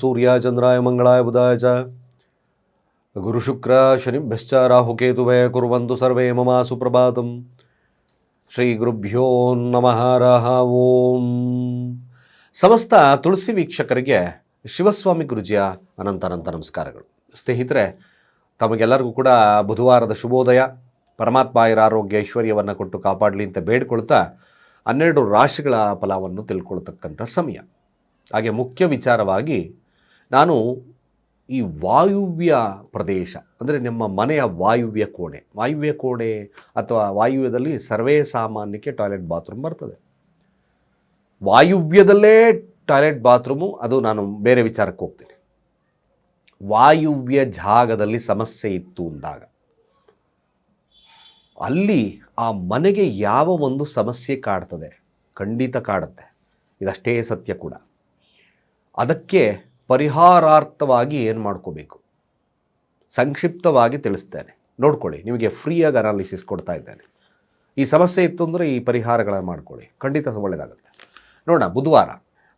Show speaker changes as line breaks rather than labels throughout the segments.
ಸೂರ್ಯ ಚಂದ್ರಾಯ ಮಂಗಳಾಯ ಬುಧಾಯ ಚ. ಗುರುಶುಕ್ರ ಶನಿಭ್ಯಶ್ಚ ರಾಹುಕೇತುವೇ ಕುರ್ವಂತು ಸರ್ವೇ ಮಮ ಸುಪ್ರಭಾತಂ. ಶ್ರೀ ಗುರುಭ್ಯೋ ನಮಃ ರಹ ಓಂ. ಸಮಸ್ತ ತುಳಸಿ ವೀಕ್ಷಕರಿಗೆ ಶಿವಸ್ವಾಮಿ ಗುರುಜಿಯ ಅನಂತ ಅನಂತ ನಮಸ್ಕಾರಗಳು. ಸ್ನೇಹಿತರೆ, ತಮಗೆಲ್ಲರಿಗೂ ಕೂಡ ಬುಧವಾರದ ಶುಭೋದಯ. ಪರಮಾತ್ಮಾಯರ ಆರೋಗ್ಯ ಐಶ್ವರ್ಯವನ್ನು ಕೊಟ್ಟು ಕಾಪಾಡಲಿ ಅಂತ ಬೇಡ್ಕೊಳ್ತಾ ಹನ್ನೆರಡು ರಾಶಿಗಳ ಫಲವನ್ನು ತಿಳ್ಕೊಳ್ತಕ್ಕಂಥ ಸಮಯ. ಹಾಗೆ ಮುಖ್ಯ ವಿಚಾರವಾಗಿ ನಾನು ಈ ವಾಯುವ್ಯ ಪ್ರದೇಶ, ಅಂದರೆ ನಿಮ್ಮ ಮನೆಯ ವಾಯುವ್ಯ ಕೋಣೆ ವಾಯುವ್ಯ ಕೋಣೆ ಅಥವಾ ವಾಯುವ್ಯದಲ್ಲಿ ಸರ್ವೇ ಸಾಮಾನ್ಯಕ್ಕೆ ಟಾಯ್ಲೆಟ್ ಬಾತ್ರೂಮ್ ಬರ್ತದೆ. ವಾಯುವ್ಯದಲ್ಲೇ ಟಾಯ್ಲೆಟ್ ಬಾತ್ರೂಮು, ಅದು ನಾನು ಬೇರೆ ವಿಚಾರಕ್ಕೆ ಹೋಗ್ತೀನಿ. ವಾಯುವ್ಯ ಜಾಗದಲ್ಲಿ ಸಮಸ್ಯೆ ಇತ್ತು ಅಂದಾಗ, ಅಲ್ಲಿ ಆ ಮನೆಗೆ ಯಾವ ಒಂದು ಸಮಸ್ಯೆ ಕಾಡ್ತದೆ? ಖಂಡಿತ ಕಾಡುತ್ತೆ. ಇದಷ್ಟೇ ಸತ್ಯ ಕೂಡ. ಅದಕ್ಕೆ ಪರಿಹಾರಾರ್ಥವಾಗಿ ಏನು ಮಾಡ್ಕೋಬೇಕು? ಸಂಕ್ಷಿಪ್ತವಾಗಿ ತಿಳಿಸ್ತೇನೆ. ನೋಡ್ಕೊಳ್ಳಿ, ನಿಮಗೆ ಫ್ರೀಯಾಗಿ ಅನಾಲಿಸಿಸ್ ಕೊಡ್ತಾ ಇದ್ದೇನೆ. ಈ ಸಮಸ್ಯೆ ಇತ್ತು ಅಂದರೆ ಈ ಪರಿಹಾರಗಳನ್ನು ಮಾಡ್ಕೊಳ್ಳಿ. ಖಂಡಿತ ಒಳ್ಳೆಯದಾಗುತ್ತೆ ನೋಡೋಣ, ಬುಧವಾರ,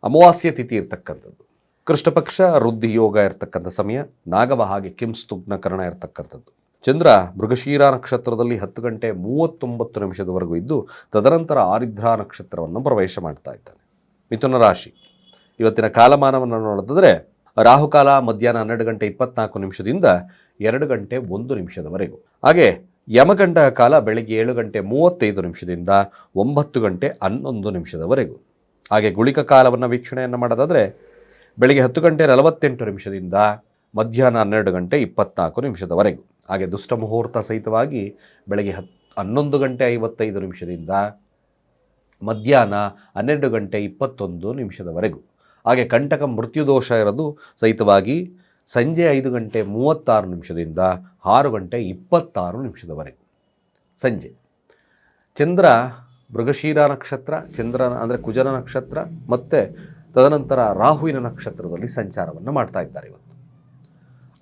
ಅಮಾವಾಸ್ಯ ತಿಥಿ ಇರತಕ್ಕಂಥದ್ದು. ಕೃಷ್ಣಪಕ್ಷ, ವೃದ್ಧಿ ಯೋಗ ಇರತಕ್ಕಂಥ ಸಮಯ, ನಾಗವ ಹಾಗೆ ಕಿಂಸ್ತುಗ್ನಕರಣ ಇರತಕ್ಕಂಥದ್ದು. ಚಂದ್ರ, ಮೃಗಶೀರ ನಕ್ಷತ್ರದಲ್ಲಿ ಹತ್ತು ಗಂಟೆ ಮೂವತ್ತೊಂಬತ್ತು ನಿಮಿಷದವರೆಗೂ ಇದ್ದು, ತದನಂತರ ಆರಿದ್ರಾ ನಕ್ಷತ್ರವನ್ನು ಪ್ರವೇಶ ಮಾಡ್ತಾ ಇದ್ದಾನೆ. ಮಿಥುನ ರಾಶಿ. ಇವತ್ತಿನ ಕಾಲಮಾನವನ್ನು ನೋಡೋದಾದರೆ ರಾಹುಕಾಲ ಮಧ್ಯಾಹ್ನ ಹನ್ನೆರಡು ಗಂಟೆ ಇಪ್ಪತ್ನಾಲ್ಕು ನಿಮಿಷದಿಂದ ಎರಡು ಗಂಟೆ ಒಂದು ನಿಮಿಷದವರೆಗೂ. ಹಾಗೆ ಯಮಗಂಡ ಕಾಲ ಬೆಳಗ್ಗೆ ಏಳು ಗಂಟೆ ಮೂವತ್ತೈದು ನಿಮಿಷದಿಂದ ಒಂಬತ್ತು ಗಂಟೆ ಹನ್ನೊಂದು ನಿಮಿಷದವರೆಗೂ. ಹಾಗೆ ಗುಳಿಕ ಕಾಲವನ್ನು ವೀಕ್ಷಣೆಯನ್ನು ಮಾಡೋದಾದರೆ ಬೆಳಗ್ಗೆ ಹತ್ತು ಗಂಟೆ ನಲವತ್ತೆಂಟು ನಿಮಿಷದಿಂದ ಮಧ್ಯಾಹ್ನ ಹನ್ನೆರಡು ಗಂಟೆ ಇಪ್ಪತ್ನಾಲ್ಕು ನಿಮಿಷದವರೆಗೂ. ಹಾಗೆ ದುಷ್ಟ ಮುಹೂರ್ತ ಸಹಿತವಾಗಿ ಬೆಳಗ್ಗೆ ಹತ್ ಹನ್ನೊಂದು ಗಂಟೆ ಐವತ್ತೈದು ನಿಮಿಷದಿಂದ ಮಧ್ಯಾಹ್ನ ಹನ್ನೆರಡು ಗಂಟೆ ಇಪ್ಪತ್ತೊಂದು ನಿಮಿಷದವರೆಗೂ. ಹಾಗೆ ಕಂಟಕ ಮೃತ್ಯುದೋಷ ಇರೋದು ಸಹಿತವಾಗಿ ಸಂಜೆ ಐದು ಗಂಟೆ ಮೂವತ್ತಾರು ನಿಮಿಷದಿಂದ ಆರು ಗಂಟೆ ಇಪ್ಪತ್ತಾರು ನಿಮಿಷದವರೆಗೆ ಸಂಜೆ. ಚಂದ್ರ ಮೃಗಶೀರ ನಕ್ಷತ್ರ ಚಂದ್ರನ ಅಂದರೆ ಕುಜನ ನಕ್ಷತ್ರ ಮತ್ತು ತದನಂತರ ರಾಹುವಿನ ನಕ್ಷತ್ರದಲ್ಲಿ ಸಂಚಾರವನ್ನು ಮಾಡ್ತಾ ಇದ್ದಾರೆ ಇವತ್ತು.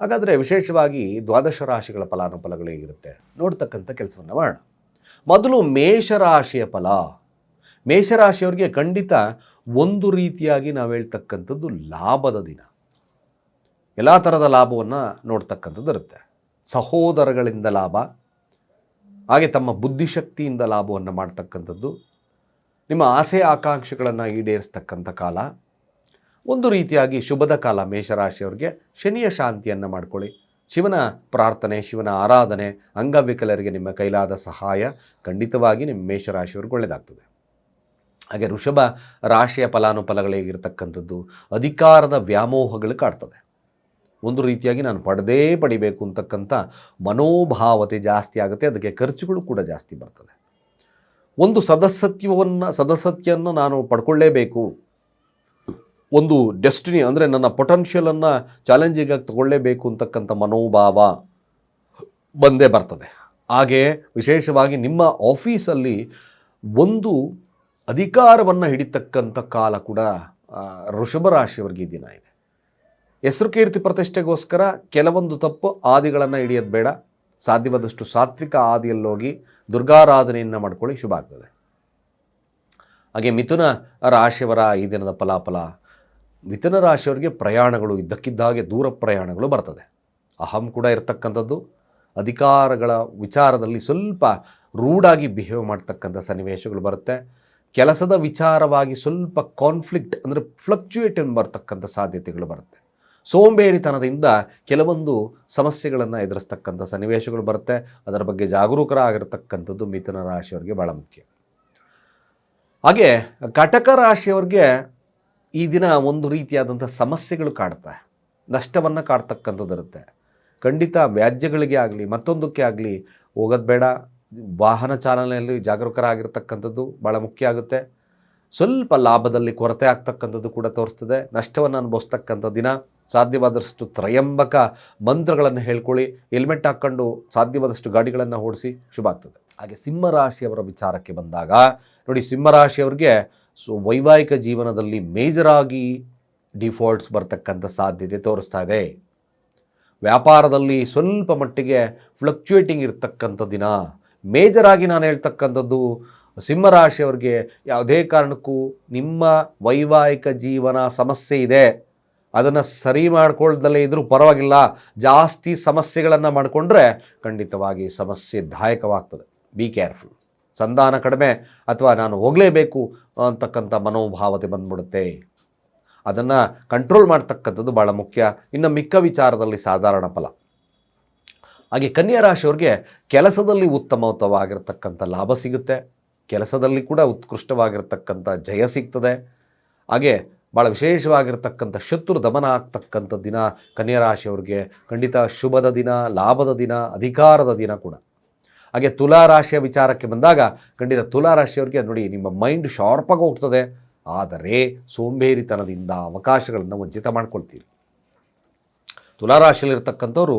ಹಾಗಾದರೆ ವಿಶೇಷವಾಗಿ ದ್ವಾದಶ ರಾಶಿಗಳ ಫಲಾನುಫಲಗಳು ಹೇಗಿರುತ್ತೆ? ನೋಡ್ತಕ್ಕಂಥ ಕೆಲಸವನ್ನು ಮಾಡೋಣ. ಮೊದಲು ಮೇಷರಾಶಿಯ ಫಲ. ಮೇಷರಾಶಿಯವರಿಗೆ ಖಂಡಿತ ಒಂದು ರೀತಿಯಾಗಿ ನಾವು ಹೇಳ್ತಕ್ಕಂಥದ್ದು ಲಾಭದ ದಿನ. ಎಲ್ಲ ಥರದ ಲಾಭವನ್ನು ನೋಡ್ತಕ್ಕಂಥದ್ದು ಇರುತ್ತೆ. ಸಹೋದರಗಳಿಂದ ಲಾಭ, ಹಾಗೆ ತಮ್ಮ ಬುದ್ಧಿಶಕ್ತಿಯಿಂದ ಲಾಭವನ್ನು ಮಾಡ್ತಕ್ಕಂಥದ್ದು, ನಿಮ್ಮ ಆಸೆ ಆಕಾಂಕ್ಷೆಗಳನ್ನು ಈಡೇರಿಸ್ತಕ್ಕಂಥ ಕಾಲ. ಒಂದು ರೀತಿಯಾಗಿ ಶುಭದ ಕಾಲ ಮೇಷರಾಶಿಯವರಿಗೆ ಶನಿಯ ಶಾಂತಿಯನ್ನು ಮಾಡ್ಕೊಳ್ಳಿ. ಶಿವನ ಪ್ರಾರ್ಥನೆ, ಶಿವನ ಆರಾಧನೆ, ಅಂಗವಿಕಲರಿಗೆ ನಿಮ್ಮ ಕೈಲಾದ ಸಹಾಯ ಖಂಡಿತವಾಗಿ ನಿಮ್ಮ ಮೇಷರಾಶಿಯವ್ರಿಗೆ ಒಳ್ಳೆಯದಾಗ್ತದೆ ಹಾಗೆ ಋಷಭ ರಾಶಿಯ ಫಲಾನುಫಲಗಳಿಗಿರ್ತಕ್ಕಂಥದ್ದು ಅಧಿಕಾರದ ವ್ಯಾಮೋಹಗಳು ಕಾಡ್ತದೆ. ಒಂದು ರೀತಿಯಾಗಿ ನಾನು ಪಡೆದೇ ಪಡಿಬೇಕು ಅಂತಕ್ಕಂಥ ಮನೋಭಾವತೆ ಜಾಸ್ತಿ ಆಗುತ್ತೆ, ಅದಕ್ಕೆ ಖರ್ಚುಗಳು ಕೂಡ ಜಾಸ್ತಿ ಬರ್ತದೆ. ಒಂದು ಸದಸ್ಯತ್ವವನ್ನು ಸದಸ್ಯತೆಯನ್ನು ನಾನು ಪಡ್ಕೊಳ್ಳೇಬೇಕು. ಒಂದು ಡೆಸ್ಟಿನಿ ಅಂದರೆ ನನ್ನ ಪೊಟೆನ್ಷಿಯಲನ್ನು ಚಾಲೆಂಜಿಗಾಗಿ ತಗೊಳ್ಳೇಬೇಕು ಅಂತಕ್ಕಂಥ ಮನೋಭಾವ ಬಂದೇ ಬರ್ತದೆ. ಹಾಗೆ ವಿಶೇಷವಾಗಿ ನಿಮ್ಮ ಆಫೀಸಲ್ಲಿ ಒಂದು ಅಧಿಕಾರವನ್ನು ಹಿಡಿತಕ್ಕಂಥ ಕಾಲ ಕೂಡ ಋಷಭ ರಾಶಿಯವರಿಗೆ ದಿನ ಇದೆ. ಹೆಸರು ಕೀರ್ತಿ ಪ್ರತಿಷ್ಠೆಗೋಸ್ಕರ ಕೆಲವೊಂದು ತಪ್ಪು ಆದಿಗಳನ್ನು ಹಿಡಿಯೋದು ಬೇಡ. ಸಾಧ್ಯವಾದಷ್ಟು ಸಾತ್ವಿಕ ಆದಿಯಲ್ಲೋಗಿ ದುರ್ಗಾರಾಧನೆಯನ್ನು ಮಾಡ್ಕೊಳ್ಳಿ, ಶುಭ ಆಗ್ತದೆ. ಹಾಗೆ ಮಿಥುನ ರಾಶಿಯವರ ಈ ದಿನದ ಫಲಾಫಲ, ಮಿಥುನ ರಾಶಿಯವರಿಗೆ ಪ್ರಯಾಣಗಳು, ಇದ್ದಕ್ಕಿದ್ದಾಗೆ ದೂರ ಪ್ರಯಾಣಗಳು ಬರ್ತದೆ. ಅಹಂ ಕೂಡ ಇರತಕ್ಕಂಥದ್ದು. ಅಧಿಕಾರಗಳ ವಿಚಾರದಲ್ಲಿ ಸ್ವಲ್ಪ ರೂಢಾಗಿ ಬಿಹೇವ್ ಮಾಡ್ತಕ್ಕಂಥ ಸನ್ನಿವೇಶಗಳು ಬರುತ್ತೆ. ಕೆಲಸದ ವಿಚಾರವಾಗಿ ಸ್ವಲ್ಪ ಕಾನ್ಫ್ಲಿಕ್ಟ್ ಅಂದರೆ ಫ್ಲಕ್ಚುಯೇಟ್ ಬರ್ತಕ್ಕಂಥ ಸಾಧ್ಯತೆಗಳು ಬರುತ್ತೆ. ಸೋಂಬೇರಿತನದಿಂದ ಕೆಲವೊಂದು ಸಮಸ್ಯೆಗಳನ್ನು ಎದುರಿಸ್ತಕ್ಕಂಥ ಸನ್ನಿವೇಶಗಳು ಬರುತ್ತೆ. ಅದರ ಬಗ್ಗೆ ಜಾಗರೂಕರಾಗಿರ್ತಕ್ಕಂಥದ್ದು ಮಿಥುನ ರಾಶಿಯವರಿಗೆ ಭಾಳ ಮುಖ್ಯ. ಹಾಗೆ ಕಟಕ ರಾಶಿಯವರಿಗೆ ಈ ದಿನ ಒಂದು ರೀತಿಯಾದಂಥ ಸಮಸ್ಯೆಗಳು ಕಾಡ್ತಾ, ನಷ್ಟವನ್ನು ಕಾಡ್ತಕ್ಕಂಥದ್ದು ಇರುತ್ತೆ ಖಂಡಿತ ವ್ಯಾಜ್ಯಗಳಿಗೆ ಆಗಲಿ ಮತ್ತೊಂದಕ್ಕೆ ಆಗಲಿ ಹೋಗೋದು ಬೇಡ. ವಾಹನ ಚಾಲನೆಯಲ್ಲಿ ಜಾಗರೂಕರಾಗಿರ್ತಕ್ಕಂಥದ್ದು ಭಾಳ ಮುಖ್ಯ ಆಗುತ್ತೆ. ಸ್ವಲ್ಪ ಲಾಭದಲ್ಲಿ ಕೊರತೆ ಆಗ್ತಕ್ಕಂಥದ್ದು ಕೂಡ ತೋರಿಸ್ತದೆ. ನಷ್ಟವನ್ನು ಅನುಭವಿಸ್ತಕ್ಕಂಥ ದಿನ ಸಾಧ್ಯವಾದಷ್ಟು ತ್ರಯಂಬಕ ಮಂತ್ರಗಳನ್ನು ಹೇಳ್ಕೊಳ್ಳಿ. ಹೆಲ್ಮೆಟ್ ಹಾಕ್ಕೊಂಡು ಸಾಧ್ಯವಾದಷ್ಟು ಗಾಡಿಗಳನ್ನು ಓಡಿಸಿ ಶುಭ ಆಗ್ತದೆ. ಹಾಗೆ ಸಿಂಹರಾಶಿಯವರ ವಿಚಾರಕ್ಕೆ ಬಂದಾಗ ನೋಡಿ ಸಿಂಹರಾಶಿಯವರಿಗೆ ಸೊ ವೈವಾಹಿಕ ಜೀವನದಲ್ಲಿ ಮೇಜರಾಗಿ ಡಿಫಾಲ್ಟ್ಸ್ ಬರ್ತಕ್ಕಂಥ ಸಾಧ್ಯತೆ ತೋರಿಸ್ತಾ ಇದೆ. ವ್ಯಾಪಾರದಲ್ಲಿ ಸ್ವಲ್ಪ ಮಟ್ಟಿಗೆ ಫ್ಲಕ್ಚುಯೇಟಿಂಗ್ ಇರತಕ್ಕಂಥ ದಿನ ಮೇಜರಾಗಿ ನಾನು ಹೇಳ್ತಕ್ಕಂಥದ್ದು ಸಿಂಹರಾಶಿಯವ್ರಿಗೆ ಯಾವುದೇ ಕಾರಣಕ್ಕೂ ನಿಮ್ಮ ವೈವಾಹಿಕ ಜೀವನ ಸಮಸ್ಯೆ ಇದೆ. ಅದನ್ನು ಸರಿ ಮಾಡ್ಕೊಳ್ದಲ್ಲೇ ಇದ್ದರೂ ಪರವಾಗಿಲ್ಲ. ಜಾಸ್ತಿ ಸಮಸ್ಯೆಗಳನ್ನು ಮಾಡಿಕೊಂಡ್ರೆ ಖಂಡಿತವಾಗಿ ಸಮಸ್ಯೆ ದಾಯಕವಾಗ್ತದೆ. ಬಿ ಕೇರ್ಫುಲ್ ಸಂಧಾನ ಕಡಿಮೆ ಅಥವಾ ನಾನು ಹೋಗಲೇಬೇಕು ಅಂತಕ್ಕಂಥ ಮನೋಭಾವತೆ ಬಂದ್ಬಿಡುತ್ತೆ. ಅದನ್ನು ಕಂಟ್ರೋಲ್ ಮಾಡ್ತಕ್ಕಂಥದ್ದು ಭಾಳ ಮುಖ್ಯ. ಇನ್ನು ಮಿಕ್ಕ ವಿಚಾರದಲ್ಲಿ ಸಾಧಾರಣ ಫಲ. ಹಾಗೆ ಕನ್ಯಾ ರಾಶಿಯವ್ರಿಗೆ ಕೆಲಸದಲ್ಲಿ ಉತ್ತಮವಾಗಿರತಕ್ಕಂಥ ಲಾಭ ಸಿಗುತ್ತೆ. ಕೆಲಸದಲ್ಲಿ ಕೂಡ ಉತ್ಕೃಷ್ಟವಾಗಿರತಕ್ಕಂಥ ಜಯ ಸಿಗ್ತದೆ. ಹಾಗೆ ಭಾಳ ವಿಶೇಷವಾಗಿರತಕ್ಕಂಥ ಶತ್ರು ದಮನ ಆಗ್ತಕ್ಕಂಥ ದಿನ ಕನ್ಯಾ ರಾಶಿಯವ್ರಿಗೆ ಖಂಡಿತ ಶುಭದ ದಿನ, ಲಾಭದ ದಿನ, ಅಧಿಕಾರದ ದಿನ ಕೂಡ. ಹಾಗೆ ತುಲಾ ರಾಶಿಯ ವಿಚಾರಕ್ಕೆ ಬಂದಾಗ ಖಂಡಿತ ತುಲಾ ರಾಶಿಯವ್ರಿಗೆ ನೋಡಿ ನಿಮ್ಮ ಮೈಂಡ್ ಶಾರ್ಪಾಗಿ ಹೋಗ್ತದೆ. ಆದರೆ ಸೋಂಬೇರಿತನದಿಂದ ಅವಕಾಶಗಳನ್ನು ವಂಚಿತ ಮಾಡ್ಕೊಳ್ತೀರಿ. ತುಲಾರಾಶಿಯಲ್ಲಿರ್ತಕ್ಕಂಥವ್ರು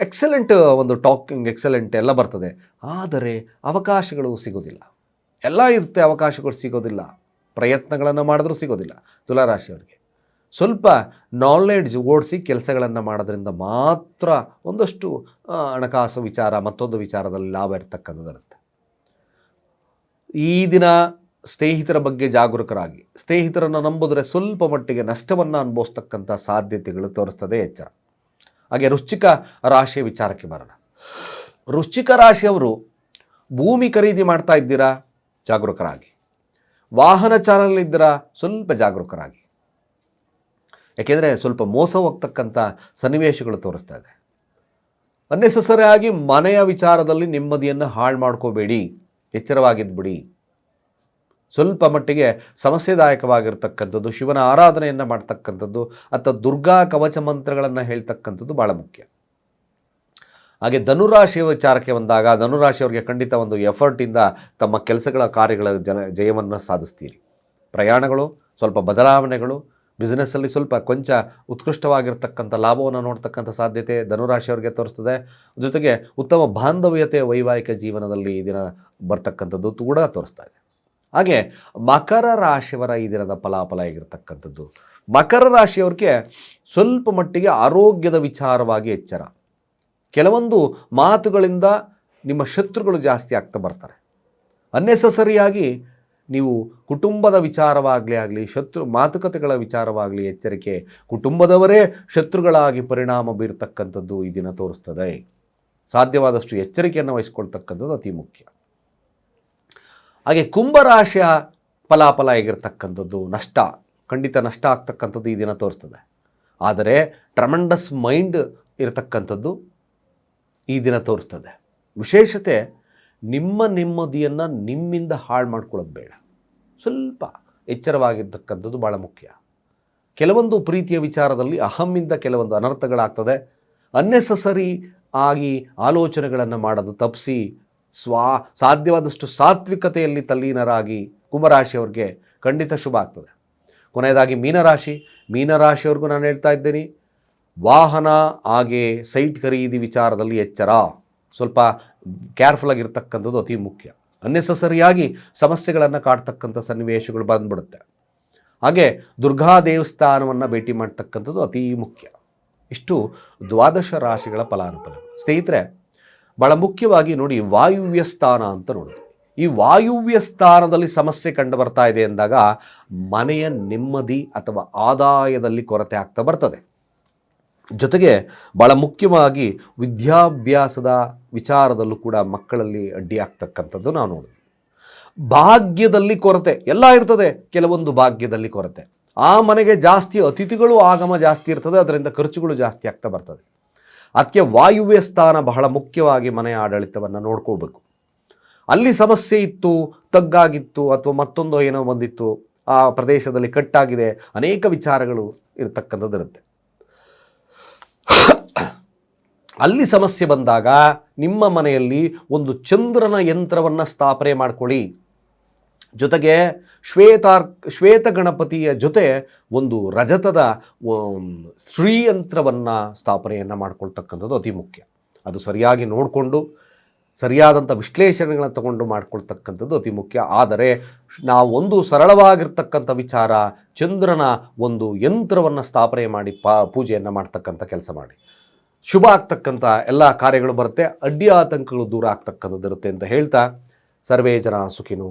ಎಕ್ಸಲೆಂಟ್ ಒಂದು ಟಾಕಿಂಗ್ ಎಕ್ಸಲೆಂಟ್ ಎಲ್ಲ ಬರ್ತದೆ. ಆದರೆ ಅವಕಾಶಗಳು ಸಿಗೋದಿಲ್ಲ. ಎಲ್ಲ ಇರುತ್ತೆ ಅವಕಾಶಗಳು ಸಿಗೋದಿಲ್ಲ. ಪ್ರಯತ್ನಗಳನ್ನು ಮಾಡಿದ್ರೂ ಸಿಗೋದಿಲ್ಲ ತುಲಾರಾಶಿಯವರಿಗೆ. ಸ್ವಲ್ಪ ನಾಲೆಡ್ಜ್ ಓಡಿಸಿ ಕೆಲಸಗಳನ್ನು ಮಾಡೋದ್ರಿಂದ ಮಾತ್ರ ಒಂದಷ್ಟು ಹಣಕಾಸು ವಿಚಾರ, ಮತ್ತೊಂದು ವಿಚಾರದಲ್ಲಿ ಲಾಭ ಇರತಕ್ಕಂಥದ್ದಿರುತ್ತೆ ಈ ದಿನ ಸ್ನೇಹಿತರ ಬಗ್ಗೆ ಜಾಗರೂಕರಾಗಿ, ಸ್ನೇಹಿತರನ್ನು ನಂಬಿದ್ರೆ ಸ್ವಲ್ಪ ಮಟ್ಟಿಗೆ ನಷ್ಟವನ್ನು ಅನುಭವಿಸ್ತಕ್ಕಂಥ ಸಾಧ್ಯತೆಗಳು ತೋರಿಸ್ತದೆ ಎಚ್ಚರ. ಹಾಗೆ ವೃಶ್ಚಿಕ ರಾಶಿಯ ವಿಚಾರಕ್ಕೆ ಬರೋಣ. ವೃಶ್ಚಿಕ ರಾಶಿಯವರು ಭೂಮಿ ಖರೀದಿ ಮಾಡ್ತಾ ಇದ್ದೀರಾ? ಜಾಗರೂಕರಾಗಿ. ವಾಹನ ಚಾಲನೆಯಲ್ಲಿದ್ದೀರಾ ಸ್ವಲ್ಪ ಜಾಗರೂಕರಾಗಿ. ಯಾಕೆಂದರೆ ಸ್ವಲ್ಪ ಮೋಸ ಹೋಗ್ತಕ್ಕಂಥ ಸನ್ನಿವೇಶಗಳು ತೋರಿಸ್ತಾ ಇದೆ. ಅನ್ನೆಸಸರಿಯಾಗಿ ಮನೆಯ ವಿಚಾರದಲ್ಲಿ ನೆಮ್ಮದಿಯನ್ನು ಹಾಳು ಮಾಡ್ಕೋಬೇಡಿ. ಎಚ್ಚರವಾಗಿದ್ಬಿಡಿ. ಸ್ವಲ್ಪ ಮಟ್ಟಿಗೆ ಸಮಸ್ಯೆದಾಯಕವಾಗಿರ್ತಕ್ಕಂಥದ್ದು, ಶಿವನ ಆರಾಧನೆಯನ್ನು ಮಾಡ್ತಕ್ಕಂಥದ್ದು, ಅಥವಾ ದುರ್ಗಾ ಕವಚ ಮಂತ್ರಗಳನ್ನು ಹೇಳ್ತಕ್ಕಂಥದ್ದು ಭಾಳ ಮುಖ್ಯ. ಹಾಗೆ ಧನುರಾಶಿಯ ವಿಚಾರಕ್ಕೆ ಬಂದಾಗ ಧನುರಾಶಿಯವರಿಗೆ ಖಂಡಿತ ಒಂದು ಎಫರ್ಟಿಂದ ತಮ್ಮ ಕೆಲಸಗಳ ಕಾರ್ಯಗಳ ಜನ, ಜಯವನ್ನು ಸಾಧಿಸ್ತೀರಿ. ಪ್ರಯಾಣಗಳು, ಸ್ವಲ್ಪ ಬದಲಾವಣೆಗಳು ಬಿಸ್ನೆಸ್ಸಲ್ಲಿ ಸ್ವಲ್ಪ ಕೊಂಚ ಉತ್ಕೃಷ್ಟವಾಗಿರ್ತಕ್ಕಂಥ ಲಾಭವನ್ನು ನೋಡ್ತಕ್ಕಂಥ ಸಾಧ್ಯತೆ ಧನುರಾಶಿಯವರಿಗೆ ತೋರಿಸ್ತದೆ. ಜೊತೆಗೆ ಉತ್ತಮ ಬಾಂಧವ್ಯತೆ, ವೈವಾಹಿಕ ಜೀವನದಲ್ಲಿ ಈ ದಿನ ಬರ್ತಕ್ಕಂಥದ್ದು ಕೂಡ ತೋರಿಸ್ತಾ ಇದೆ. ಹಾಗೆ ಮಕರ ರಾಶಿಯವರ ಈ ದಿನದ ಫಲಾಫಲ ಆಗಿರ್ತಕ್ಕಂಥದ್ದು. ಮಕರ ರಾಶಿಯವ್ರಿಗೆ ಸ್ವಲ್ಪ ಮಟ್ಟಿಗೆ ಆರೋಗ್ಯದ ವಿಚಾರವಾಗಿ ಎಚ್ಚರ. ಕೆಲವೊಂದು ಮಾತುಗಳಿಂದ ನಿಮ್ಮ ಶತ್ರುಗಳು ಜಾಸ್ತಿ ಆಗ್ತಾ ಬರ್ತಾರೆ. ಅನ್ನೆಸಸರಿಯಾಗಿ ನೀವು ಕುಟುಂಬದ ವಿಚಾರವಾಗಲಿ ಆಗಲಿ, ಶತ್ರು ಮಾತುಕತೆಗಳ ವಿಚಾರವಾಗಲಿ ಎಚ್ಚರಿಕೆ ಕುಟುಂಬದವರೇ ಶತ್ರುಗಳಾಗಿ ಪರಿಣಾಮ ಬೀರತಕ್ಕಂಥದ್ದು ಈ ದಿನ ತೋರಿಸ್ತದೆ. ಸಾಧ್ಯವಾದಷ್ಟು ಎಚ್ಚರಿಕೆಯನ್ನು ವಹಿಸ್ಕೊಳ್ತಕ್ಕಂಥದ್ದು ಅತಿ ಮುಖ್ಯ. ಹಾಗೆ ಕುಂಭರಾಶಿಯ ಫಲಾಫಲ ಆಗಿರ್ತಕ್ಕಂಥದ್ದು ನಷ್ಟ, ಖಂಡಿತ ನಷ್ಟ ಆಗ್ತಕ್ಕಂಥದ್ದು ಈ ದಿನ ತೋರಿಸ್ತದೆ. ಆದರೆ ಟ್ರಮಂಡಸ್ ಮೈಂಡ್ ಇರತಕ್ಕಂಥದ್ದು ಈ ದಿನ ತೋರಿಸ್ತದೆ. ವಿಶೇಷತೆ, ನಿಮ್ಮ ನೆಮ್ಮದಿಯನ್ನು ನಿಮ್ಮಿಂದ ಹಾಳು ಮಾಡ್ಕೊಳ್ಳೋದು ಬೇಡ. ಸ್ವಲ್ಪ ಎಚ್ಚರವಾಗಿರ್ತಕ್ಕಂಥದ್ದು ಭಾಳ ಮುಖ್ಯ. ಕೆಲವೊಂದು ಪ್ರೀತಿಯ ವಿಚಾರದಲ್ಲಿ ಅಹಮ್ಮಿಂದ ಕೆಲವೊಂದು ಅನರ್ಥಗಳಾಗ್ತದೆ. ಅನ್ನೆಸಸರಿ ಆಗಿ ಆಲೋಚನೆಗಳನ್ನು ಮಾಡೋದು ತಪ್ಪಿಸಿ ಸ್ವಾ, ಸಾಧ್ಯವಾದಷ್ಟು ಸಾತ್ವಿಕತೆಯಲ್ಲಿ ತಲ್ಲೀನರಾಗಿ ಕುಂಭರಾಶಿಯವ್ರಿಗೆ ಖಂಡಿತ ಶುಭ ಆಗ್ತದೆ. ಕೊನೆಯದಾಗಿ ಮೀನರಾಶಿ. ಮೀನರಾಶಿಯವ್ರಿಗೂ ನಾನು ಹೇಳ್ತಾ ಇದ್ದೀನಿ, ವಾಹನ ಹಾಗೆ ಸೈಟ್ ಖರೀದಿ ವಿಚಾರದಲ್ಲಿ ಎಚ್ಚರ. ಸ್ವಲ್ಪ ಕೇರ್ಫುಲ್ ಆಗಿರ್ತಕ್ಕಂಥದ್ದು ಅತಿ ಮುಖ್ಯ. ಅನ್ನೆಸಸರಿಯಾಗಿ ಸಮಸ್ಯೆಗಳನ್ನು ಕಾಡ್ತಕ್ಕಂಥ ಸನ್ನಿವೇಶಗಳು ಬಂದ್ಬಿಡುತ್ತೆ. ಹಾಗೆ ದುರ್ಗಾ ದೇವಸ್ಥಾನವನ್ನು ಭೇಟಿ ಮಾಡ್ತಕ್ಕಂಥದ್ದು ಅತಿ ಮುಖ್ಯ. ಇಷ್ಟು ದ್ವಾದಶ ರಾಶಿಗಳ ಫಲಾನುಫಲ. ಸ್ನೇಹಿತರೆ ಭಾಳ ಮುಖ್ಯವಾಗಿ ನೋಡಿ ವಾಯುವ್ಯ ಸ್ಥಾನ ಅಂತ ನೋಡೋದು ಈ ವಾಯುವ್ಯ ಸ್ಥಾನದಲ್ಲಿ ಸಮಸ್ಯೆ ಕಂಡು ಬರ್ತಾ ಇದೆ ಎಂದಾಗ ಮನೆಯ ನೆಮ್ಮದಿ ಅಥವಾ ಆದಾಯದಲ್ಲಿ ಕೊರತೆ ಆಗ್ತಾ ಬರ್ತದೆ. ಜೊತೆಗೆ ಭಾಳ ಮುಖ್ಯವಾಗಿ ವಿದ್ಯಾಭ್ಯಾಸದ ವಿಚಾರದಲ್ಲೂ ಕೂಡ ಮಕ್ಕಳಲ್ಲಿ ಅಡ್ಡಿ ಆಗ್ತಕ್ಕಂಥದ್ದು ನಾವು ನೋಡಿದ್ವಿ. ಭಾಗ್ಯದಲ್ಲಿ ಕೊರತೆ ಎಲ್ಲ ಇರ್ತದೆ, ಕೆಲವೊಂದು ಭಾಗ್ಯದಲ್ಲಿ ಕೊರತೆ. ಆ ಮನೆಗೆ ಜಾಸ್ತಿ ಅತಿಥಿಗಳು ಆಗಮ ಜಾಸ್ತಿ ಇರ್ತದೆ, ಅದರಿಂದ ಖರ್ಚುಗಳು ಜಾಸ್ತಿ ಆಗ್ತಾ ಬರ್ತದೆ. ಅದಕ್ಕೆ ವಾಯುವ್ಯ ಸ್ಥಾನ ಬಹಳ ಮುಖ್ಯವಾಗಿ ಮನೆಯ ಆಡಳಿತವನ್ನು ನೋಡ್ಕೋಬೇಕು. ಅಲ್ಲಿ ಸಮಸ್ಯೆ ಇತ್ತು, ತಗ್ಗಾಗಿತ್ತು ಅಥವಾ ಮತ್ತೊಂದು ಏನೋ ಬಂದಿತ್ತು, ಆ ಪ್ರದೇಶದಲ್ಲಿ ಕಟ್ಟಾಗಿದೆ, ಅನೇಕ ವಿಚಾರಗಳು ಇರತಕ್ಕಂಥದ್ದಿರುತ್ತೆ. ಅಲ್ಲಿ ಸಮಸ್ಯೆ ಬಂದಾಗ ನಿಮ್ಮ ಮನೆಯಲ್ಲಿ ಒಂದು ಚಂದ್ರನ ಯಂತ್ರವನ್ನು ಸ್ಥಾಪನೆ ಮಾಡ್ಕೊಳ್ಳಿ. ಜೊತೆಗೆ ಶ್ವೇತಾರ್, ಶ್ವೇತ ಗಣಪತಿಯ ಜೊತೆ ಒಂದು ರಜತದ ಶ್ರೀಯಂತ್ರವನ್ನು ಸ್ಥಾಪನೆಯನ್ನು ಮಾಡ್ಕೊಳ್ತಕ್ಕಂಥದ್ದು ಅತಿ ಮುಖ್ಯ. ಅದು ಸರಿಯಾಗಿ ನೋಡಿಕೊಂಡು, ಸರಿಯಾದಂಥ ವಿಶ್ಲೇಷಣೆಗಳನ್ನು ತಗೊಂಡು ಮಾಡ್ಕೊಳ್ತಕ್ಕಂಥದ್ದು ಅತಿ ಮುಖ್ಯ. ಆದರೆ ನಾವು ಒಂದು ಸರಳವಾಗಿರ್ತಕ್ಕಂಥ ವಿಚಾರ, ಚಂದ್ರನ ಒಂದು ಯಂತ್ರವನ್ನು ಸ್ಥಾಪನೆ ಮಾಡಿ ಪಾ, ಪೂಜೆಯನ್ನು ಮಾಡ್ತಕ್ಕಂಥ ಕೆಲಸ ಮಾಡಿ. ಶುಭ ಆಗ್ತಕ್ಕಂಥ ಎಲ್ಲ ಕಾರ್ಯಗಳು ಬರುತ್ತೆ. ಅಡ್ಡಿ ಆತಂಕಗಳು ದೂರ ಆಗ್ತಕ್ಕಂಥದ್ದು ಇರುತ್ತೆ ಅಂತ ಹೇಳ್ತಾ, ಸರ್ವೇ ಜನ ಸುಖಿನೋ